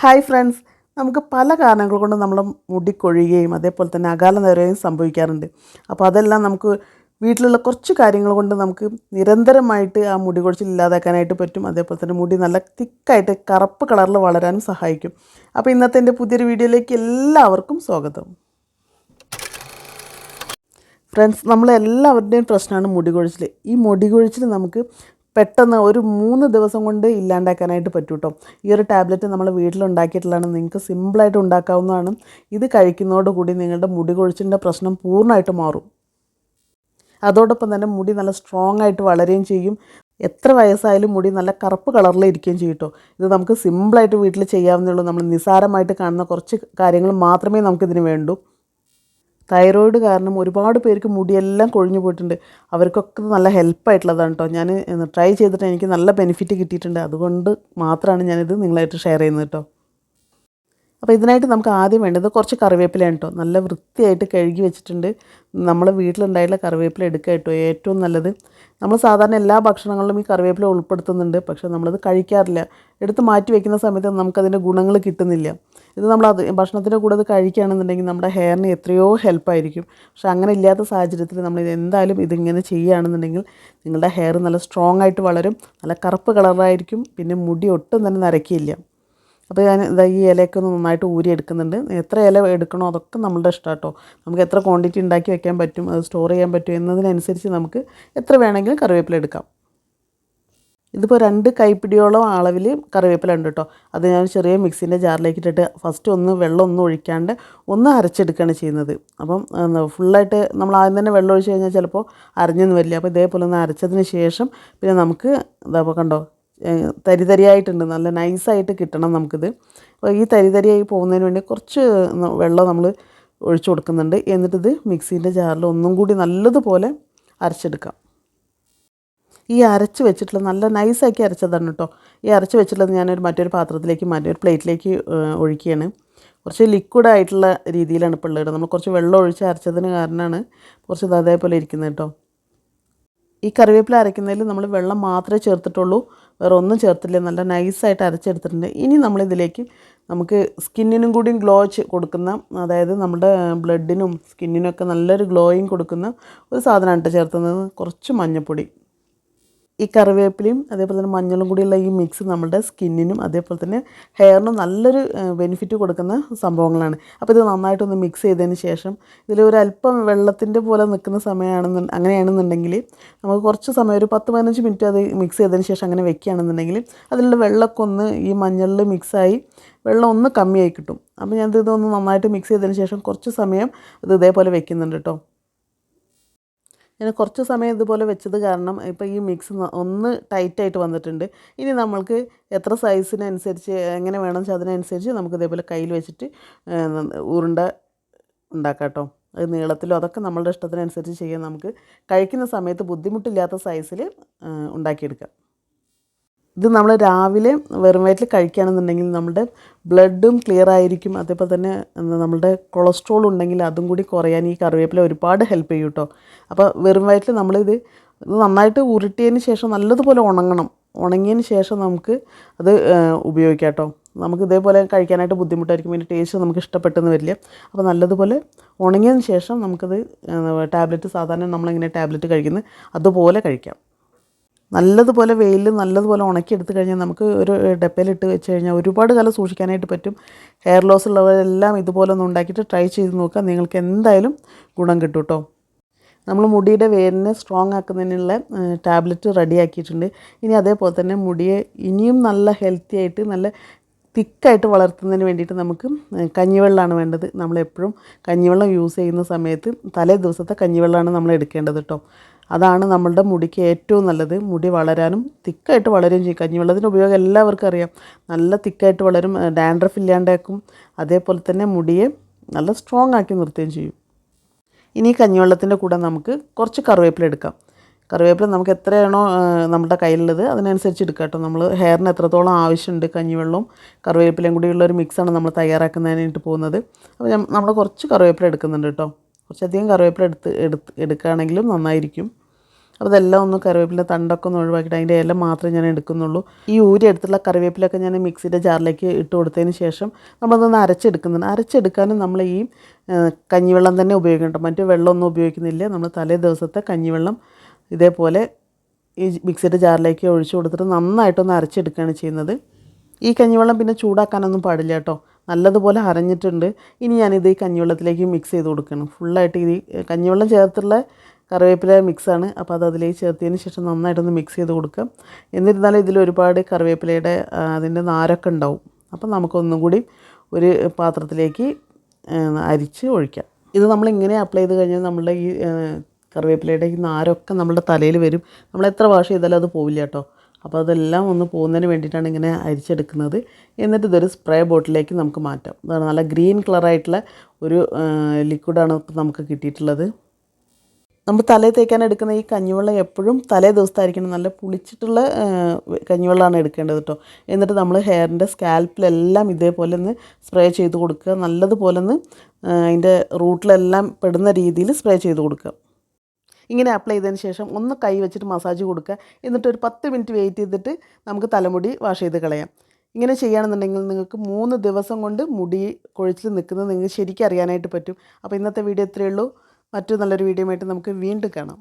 Hi friends നമുക്ക് പല കാരണങ്ങൾ കൊണ്ട് നമ്മൾ മുടി കൊഴിയുകയും അതേപോലെ തന്നെ അകാല നിരയും സംഭവിക്കാറുണ്ട്. അപ്പോൾ അതെല്ലാം നമുക്ക് വീട്ടിലുള്ള കുറച്ച് കാര്യങ്ങൾ കൊണ്ട് നമുക്ക് നിരന്തരമായിട്ട് ആ മുടി കൊഴിച്ചിൽ ഇല്ലാതാക്കാനായിട്ട് പറ്റും. അതേപോലെ തന്നെ മുടി നല്ല തിക്കായിട്ട് കറുപ്പ് കളറിൽ വളരാനും സഹായിക്കും. അപ്പോൾ ഇന്നത്തെ എന്റെ പുതിയൊരു വീഡിയോയിലേക്ക് എല്ലാവർക്കും സ്വാഗതം. ഫ്രണ്ട്സ് നമ്മളെല്ലാവരുടെയും പ്രശ്നമാണ് മുടി കൊഴിച്ചിൽ. ഈ മുടി കൊഴിച്ചിൽ നമുക്ക് പെട്ടെന്ന് ഒരു മൂന്ന് ദിവസം കൊണ്ട് ഇല്ലാണ്ടാക്കാനായിട്ട് പറ്റും കേട്ടോ ഈ ഒരു ടാബ്ലറ്റ് നമ്മൾ വീട്ടിലുണ്ടാക്കിയിട്ടുള്ളതാണ്. നിങ്ങൾക്ക് സിമ്പിളായിട്ട് ഉണ്ടാക്കാവുന്നതാണ്. ഇത് കഴിക്കുന്നതോടുകൂടി നിങ്ങളുടെ മുടി കൊഴിച്ചിന്റെ പ്രശ്നം പൂർണമായിട്ട് മാറും. അതോടൊപ്പം തന്നെ മുടി നല്ല സ്ട്രോങ് ആയിട്ട് വളരുകയും ചെയ്യും. എത്ര വയസ്സായാലും മുടി നല്ല കറുപ്പ് കളറിൽ ഇരിക്കുകയും ചെയ്യും കേട്ടോ ഇത് നമുക്ക് സിമ്പിളായിട്ട് വീട്ടിൽ ചെയ്യാവുന്നേ ഉള്ളൂ. നമ്മൾ നിസ്സാരമായിട്ട് കാണുന്ന കുറച്ച് കാര്യങ്ങൾ മാത്രമേ നമുക്കിതിന് വേണ്ടൂ. തൈറോയിഡ് കാരണം ഒരുപാട് പേർക്ക് മുടിയെല്ലാം കൊഴിഞ്ഞു പോയിട്ടുണ്ട്. അവർക്കൊക്കെ നല്ല ഹെൽപ്പായിട്ടുള്ളതാണ് കേട്ടോ ഞാൻ ട്രൈ ചെയ്തിട്ട് എനിക്ക് നല്ല ബെനിഫിറ്റ് കിട്ടിയിട്ടുണ്ട്. അതുകൊണ്ട് മാത്രമാണ് ഞാനിത് നിങ്ങളായിട്ട് ഷെയർ ചെയ്യുന്നത് കേട്ടോ അപ്പോൾ ഇതിനായിട്ട് നമുക്ക് ആദ്യം വേണ്ടത് കുറച്ച് കറിവേപ്പിലയാണ് കേട്ടോ. നല്ല വൃത്തിയായിട്ട് കഴുകി വെച്ചിട്ടുണ്ട്. നമ്മൾ വീട്ടിലുണ്ടായിട്ടുള്ള കറിവേപ്പില എടുക്കുക കേട്ടോ. ഏറ്റവും നല്ലത്. നമ്മൾ സാധാരണ എല്ലാ ഭക്ഷണങ്ങളിലും ഈ കറിവേപ്പില ഉൾപ്പെടുത്തുന്നുണ്ട്. പക്ഷേ നമ്മളത് കഴിക്കാറില്ല. എടുത്ത് മാറ്റി വെക്കുന്ന സമയത്ത് നമുക്കതിന്റെ ഗുണങ്ങൾ കിട്ടുന്നില്ല. ഇത് നമ്മൾ അത് ഭക്ഷണത്തിന്റെ കൂടെ അത് കഴിക്കുകയാണെന്നുണ്ടെങ്കിൽ നമ്മുടെ ഹെയറിന് എത്രയോ ഹെൽപ്പായിരിക്കും. പക്ഷെ അങ്ങനെ ഇല്ലാത്ത സാഹചര്യത്തിൽ നമ്മൾ എന്തായാലും ഇതിങ്ങനെ ചെയ്യുകയാണെന്നുണ്ടെങ്കിൽ നിങ്ങളുടെ ഹെയർ നല്ല സ്ട്രോങ് ആയിട്ട് വളരും. നല്ല കറുപ്പ് കളറായിരിക്കും. പിന്നെ മുടി ഒട്ടും തന്നെ നരക്കില്ല. അപ്പോൾ ഞാൻ ഇതാ ഈ ഇലയൊക്കെ ഒന്ന് നന്നായിട്ട് ഊരി എടുക്കുന്നുണ്ട്. എത്ര ഇല എടുക്കണോ അതൊക്കെ നമ്മളുടെ ഇഷ്ടം കേട്ടോ. നമുക്ക് എത്ര ക്വാണ്ടിറ്റി ഉണ്ടാക്കി വെക്കാൻ പറ്റും അത് സ്റ്റോർ ചെയ്യാൻ പറ്റും എന്നതിനനുസരിച്ച് നമുക്ക് എത്ര വേണമെങ്കിലും കറിവേപ്പില എടുക്കാം. ഇതിപ്പോൾ രണ്ട് കൈപ്പിടിയോളം അളവിൽ കറിവേപ്പില ഉണ്ട് കേട്ടോ. അത് ഞാൻ ചെറിയ മിക്സിന്റെ ജാറിലേക്ക് ഇട്ടിട്ട് ഫസ്റ്റ് ഒന്ന് വെള്ളം ഒന്നും ഒഴിക്കാണ്ട് ഒന്ന് അരച്ചെടുക്കുകയാണ് ചെയ്യുന്നത്. അപ്പം ഫുള്ളായിട്ട് നമ്മൾ ആദ്യം തന്നെ വെള്ളം ഒഴിച്ച് കഴിഞ്ഞാൽ ചിലപ്പോൾ അരഞ്ഞൊന്നും വരില്ല. അപ്പോൾ ഇതേപോലെ ഒന്ന് അരച്ചതിന് ശേഷം പിന്നെ നമുക്ക് ഇതാ കണ്ടോ തരി തരിയായിട്ടുണ്ട് നല്ല നൈസായിട്ട് കിട്ടണം നമുക്കിത്. അപ്പോൾ ഈ തരിതരിയായി പോകുന്നതിന് വേണ്ടി കുറച്ച് വെള്ളം നമ്മൾ ഒഴിച്ചു കൊടുക്കുന്നുണ്ട്. എന്നിട്ടിത് മിക്സീന്റെ ജാറിൽ ഒന്നും കൂടി നല്ലതുപോലെ അരച്ചെടുക്കാം. ഈ അരച്ച് വെച്ചിട്ടുള്ള നല്ല നൈസാക്കി അരച്ചതാണ് കേട്ടോ. ഈ അരച്ച് വെച്ചിട്ടുള്ളത് ഞാനൊരു മറ്റൊരു പാത്രത്തിലേക്ക് മറ്റൊരു പ്ലേറ്റിലേക്ക് ഒഴിക്കുകയാണ്. കുറച്ച് ലിക്വിഡ് ആയിട്ടുള്ള രീതിയിലാണ് ഇപ്പോൾ ഉള്ളത്. നമ്മൾ കുറച്ച് വെള്ളം ഒഴിച്ച് അരച്ചതിന് കാരണമാണ് കുറച്ച് ഇത് അതേപോലെ ഇരിക്കുന്നത് കേട്ടോ. ഈ കറിവേപ്പില അരയ്ക്കുന്നതിൽ നമ്മൾ വെള്ളം മാത്രമേ ചേർത്തിട്ടുള്ളൂ. വേറെ ഒന്നും ചേർത്തില്ല. നല്ല നൈസായിട്ട് അരച്ചെടുത്തിട്ടുണ്ട്. ഇനി നമ്മളിതിലേക്ക് നമുക്ക് സ്കിന്നിനും കൂടിയും ഗ്ലോ കൊടുക്കുന്ന അതായത് നമ്മുടെ ബ്ലഡിനും സ്കിന്നിനൊക്കെ നല്ലൊരു ഗ്ലോയിങ് കൊടുക്കുന്ന ഒരു സാധനമാണ് കേട്ടോ ചേർത്തുന്നത്. കുറച്ച് മഞ്ഞൾപ്പൊടി ഈ കറിവേപ്പിലയും അതേപോലെ തന്നെ മഞ്ഞളും കൂടിയുള്ള ഈ മിക്സ് നമ്മുടെ സ്കിന്നിനും അതേപോലെ തന്നെ ഹെയറിനും നല്ലൊരു ബെനിഫിറ്റ് കൊടുക്കുന്ന സംഭവങ്ങളാണ്. അപ്പോൾ ഇത് നന്നായിട്ടൊന്ന് മിക്സ് ചെയ്തതിന് ശേഷം ഇതിലൊരു അല്പം വെള്ളത്തിന്റെ പോലെ നിൽക്കുന്ന സമയമാണെന്ന് അങ്ങനെയാണെന്നുണ്ടെങ്കിൽ നമുക്ക് കുറച്ച് സമയം ഒരു പത്ത് പതിനഞ്ച് മിനിറ്റ് അത് മിക്സ് ചെയ്തതിന് ശേഷം അങ്ങനെ വെക്കുകയാണെന്നുണ്ടെങ്കിൽ അതിലുള്ള വെള്ളമൊക്കെ ഒന്ന് ഈ മഞ്ഞളിൽ മിക്സായി വെള്ളം ഒന്ന് കമ്മിയായി കിട്ടും. അപ്പോൾ ഞാൻ ഇതൊന്ന് നന്നായിട്ട് മിക്സ് ചെയ്തതിന് ശേഷം കുറച്ച് സമയം ഇത് ഇതേപോലെ വെക്കുന്നുണ്ട് കേട്ടോ. ഞാൻ കുറച്ച് സമയം ഇതുപോലെ വെച്ചത് കാരണം ഇപ്പോൾ ഈ മിക്സ് ഒന്ന് ടൈറ്റായിട്ട് വന്നിട്ടുണ്ട്. ഇനി നമ്മൾക്ക് എത്ര സൈസിനനുസരിച്ച് എങ്ങനെ വേണം വെച്ചാൽ അതിനനുസരിച്ച് നമുക്ക് ഇതേപോലെ കയ്യിൽ വെച്ചിട്ട് ഉരുണ്ട ഉണ്ടാക്കാം കേട്ടോ അത് നീളത്തിലോ അതൊക്കെ നമ്മളുടെ ഇഷ്ടത്തിനനുസരിച്ച് ചെയ്യാൻ നമുക്ക് കഴിക്കുന്ന സമയത്ത് ബുദ്ധിമുട്ടില്ലാത്ത സൈസിൽ ഉണ്ടാക്കിയെടുക്കാം. ഇത് നമ്മൾ രാവിലെ വെറും വയറ്റിൽ കഴിക്കുകയാണെന്നുണ്ടെങ്കിൽ നമ്മുടെ ബ്ലഡും ക്ലിയർ ആയിരിക്കും. അതേപോലെ തന്നെ നമ്മുടെ കൊളസ്ട്രോൾ ഉണ്ടെങ്കിൽ അതും കൂടി കുറയാൻ ഈ കറിവേപ്പില ഒരുപാട് ഹെൽപ്പ് ചെയ്യും കേട്ടോ. അപ്പോൾ വെറും വയറ്റിൽ നമ്മളിത് നന്നായിട്ട് ഉരുട്ടിയതിന് ശേഷം നല്ലതുപോലെ ഉണങ്ങണം. ഉണങ്ങിയതിന് ശേഷം നമുക്ക് അത് ഉപയോഗിക്കാം കേട്ടോ. നമുക്ക് ഇതേപോലെ കഴിക്കാനായിട്ട് ബുദ്ധിമുട്ടായിരിക്കും. ഇതിന്റെ ടേസ്റ്റ് നമുക്ക് ഇഷ്ടപ്പെട്ടെന്ന് വരില്ല. അപ്പോൾ നല്ലതുപോലെ ഉണങ്ങിയതിന് ശേഷം നമുക്കത് ടാബ്ലറ്റ് സാധാരണ നമ്മളിങ്ങനെ ടാബ്ലറ്റ് കഴിക്കുന്നത് അതുപോലെ കഴിക്കാം. നല്ലതുപോലെ വെയിലിൽ നല്ലതുപോലെ ഉണക്കി ഉണക്കിയെടുത്ത് കഴിഞ്ഞാൽ നമുക്ക് ഒരു ഡപ്പയിലിട്ട് വെച്ച് കഴിഞ്ഞാൽ ഒരുപാട് കാലം സൂക്ഷിക്കാനായിട്ട് പറ്റും. ഹെയർ ലോസ് ഉള്ളവരെല്ലാം ഇതുപോലെ ഒന്ന് ഉണ്ടാക്കിയിട്ട് ട്രൈ ചെയ്ത് നോക്കുക. നിങ്ങൾക്ക് എന്തായാലും ഗുണം കിട്ടും കേട്ടോ. നമ്മൾ മുടിയുടെ വേരിനെ സ്ട്രോങ് ആക്കുന്നതിനുള്ള ടാബ്ലറ്റ് റെഡി ആക്കിയിട്ടുണ്ട്. ഇനി അതേപോലെ തന്നെ മുടിയെ ഇനിയും നല്ല ഹെൽത്തി ആയിട്ട് നല്ല തിക്കായിട്ട് വളർത്തുന്നതിന് വേണ്ടിയിട്ട് നമുക്ക് കഞ്ഞിവെള്ളമാണ് വേണ്ടത്. നമ്മളെപ്പോഴും കഞ്ഞിവെള്ളം യൂസ് ചെയ്യുന്ന സമയത്ത് തലേ ദിവസത്തെ കഞ്ഞിവെള്ളമാണ് നമ്മൾ എടുക്കേണ്ടത് കേട്ടോ. അതാണ് നമ്മളുടെ മുടിക്ക് ഏറ്റവും നല്ലത്. മുടി വളരാനും തിക്കായിട്ട് വളരുകയും ചെയ്യും. കഞ്ഞിവെള്ളത്തിന്റെ ഉപയോഗം എല്ലാവർക്കും അറിയാം. നല്ല തിക്കായിട്ട് വളരും ഡാൻഡ്രഫ് ഇല്ലാണ്ടാക്കും. അതേപോലെ തന്നെ മുടിയെ നല്ല സ്ട്രോങ് ആക്കി നിർത്തുകയും ചെയ്യും. ഇനി കഞ്ഞിവെള്ളത്തിന്റെ കൂടെ നമുക്ക് കുറച്ച് കറിവേപ്പില എടുക്കാം. കറിവേപ്പില നമുക്ക് എത്രയാണോ നമ്മുടെ കയ്യിലുള്ളത് അതിനനുസരിച്ച് എടുക്കാം കേട്ടോ. നമ്മൾ ഹെയറിന് എത്രത്തോളം ആവശ്യമുണ്ട് കഞ്ഞിവെള്ളവും കറിവേപ്പിലയും കൂടിയുള്ള ഒരു മിക്സാണ് നമ്മൾ തയ്യാറാക്കുന്നതിനായിട്ട് പോകുന്നത്. അപ്പോൾ നമ്മൾ കുറച്ച് കറിവേപ്പില എടുക്കുന്നുണ്ട് കേട്ടോ. കുറച്ചധികം കറിവേപ്പില എടുത്ത് എടുത്ത് എടുക്കുകയാണെങ്കിലും നന്നായിരിക്കും. അപ്പോൾ അതെല്ലാം ഒന്ന് കറിവേപ്പില തണ്ടൊക്കെ ഒന്ന് ഒഴിവാക്കിയിട്ട് അതിന്റെ ഇല മാത്രമേ ഞാൻ എടുക്കുന്നുള്ളൂ. ഈ ഊരി എടുത്തുള്ള കറിവേപ്പിലൊക്കെ ഞാൻ മിക്സിയുടെ ജാറിലേക്ക് ഇട്ട് കൊടുത്തതിന് ശേഷം നമ്മളതൊന്ന് അരച്ചെടുക്കുന്നുണ്ട്. അരച്ചെടുക്കാനും നമ്മൾ ഈ കഞ്ഞിവെള്ളം തന്നെ ഉപയോഗിക്കണം മറ്റു വെള്ളമൊന്നും ഉപയോഗിക്കുന്നില്ല. നമ്മൾ തലേ ദിവസത്തെ കഞ്ഞിവെള്ളം ഇതേപോലെ ഈ മിക്സിയുടെ ജാറിലേക്ക് ഒഴിച്ചു കൊടുത്തിട്ട് നന്നായിട്ടൊന്ന് അരച്ചെടുക്കുകയാണ് ചെയ്യുന്നത്. ഈ കഞ്ഞിവെള്ളം പിന്നെ ചൂടാക്കാനൊന്നും പാടില്ല കേട്ടോ. നല്ലതുപോലെ അരഞ്ഞിട്ടുണ്ട്. ഇനി ഞാനിത് ഈ കഞ്ഞിവെള്ളത്തിലേക്ക് മിക്സ് ചെയ്ത് കൊടുക്കണം. ഫുള്ളായിട്ട് ഇത് കഞ്ഞിവെള്ളം ചേർത്തുള്ള കറിവേപ്പില മിക്സാണ് അപ്പോൾ അത് അതിലേക്ക് ചേർത്തതിന് ശേഷം നന്നായിട്ടൊന്ന് മിക്സ് ചെയ്ത് കൊടുക്കാം. എന്നിരുന്നാലും ഇതിൽ ഒരുപാട് കറിവേപ്പിലയുടെ അതിന്റെ നാരൊക്കെ ഉണ്ടാവും. അപ്പോൾ നമുക്കൊന്നും കൂടി ഒരു പാത്രത്തിലേക്ക് അരിച്ച് ഒഴിക്കാം. ഇത് നമ്മൾ ഇങ്ങനെ അപ്ലൈ ചെയ്ത് കഴിഞ്ഞാൽ നമ്മളുടെ ഈ കറിവേപ്പിലയുടെ ഈ നാരൊക്കെ നമ്മുടെ തലയിൽ വരും. നമ്മൾ എത്ര വാഷ് ചെയ്താലും അത് പോവില്ല കേട്ടോ. അപ്പോൾ അതെല്ലാം ഒന്ന് പോകുന്നതിന് വേണ്ടിയിട്ടാണ് ഇങ്ങനെ അരിച്ചെടുക്കുന്നത്. എന്നിട്ട് ഇതൊരു സ്പ്രേ ബോട്ടിലേക്ക് നമുക്ക് മാറ്റാം. അതാണ് നല്ല ഗ്രീൻ കളറായിട്ടുള്ള ഒരു ലിക്വിഡാണ് ഇപ്പോൾ നമുക്ക് കിട്ടിയിട്ടുള്ളത്. നമ്മൾ തലയിൽ തേക്കാൻ എടുക്കുന്ന ഈ കഞ്ഞിവെള്ളം എപ്പോഴും തലേ ദിവസത്തായിരിക്കണം. നല്ല പുളിച്ചിട്ടുള്ള കഞ്ഞിവെള്ളമാണ് എടുക്കേണ്ടത് കേട്ടോ. എന്നിട്ട് നമ്മൾ ഹെയറിന്റെ സ്കാൽപ്പിലെല്ലാം ഇതേപോലെ ഒന്ന് സ്പ്രേ ചെയ്ത് കൊടുക്കുക. നല്ലതുപോലെ ഒന്ന് അതിന്റെ റൂട്ടിലെല്ലാം പെടുന്ന രീതിയിൽ സ്പ്രേ ചെയ്ത് കൊടുക്കുക. ഇങ്ങനെ അപ്ലൈ ചെയ്തതിന് ശേഷം ഒന്ന് കൈ വെച്ചിട്ട് മസാജ് കൊടുക്കുക. എന്നിട്ട് ഒരു പത്ത് മിനിറ്റ് വെയിറ്റ് ചെയ്തിട്ട് നമുക്ക് തലമുടി വാഷ് ചെയ്ത് കളയാം. ഇങ്ങനെ ചെയ്യുകയാണെന്നുണ്ടെങ്കിൽ നിങ്ങൾക്ക് മൂന്ന് ദിവസം കൊണ്ട് മുടി കൊഴിച്ചിൽ നിൽക്കുന്നത് നിങ്ങൾക്ക് ശരിക്കും അറിയാനായിട്ട് പറ്റും. അപ്പോൾ ഇന്നത്തെ വീഡിയോ ഇത്രയേ ഉള്ളൂ. മറ്റു നല്ലൊരു വീഡിയോ ആയിട്ട് നമുക്ക് വീണ്ടും കാണാം.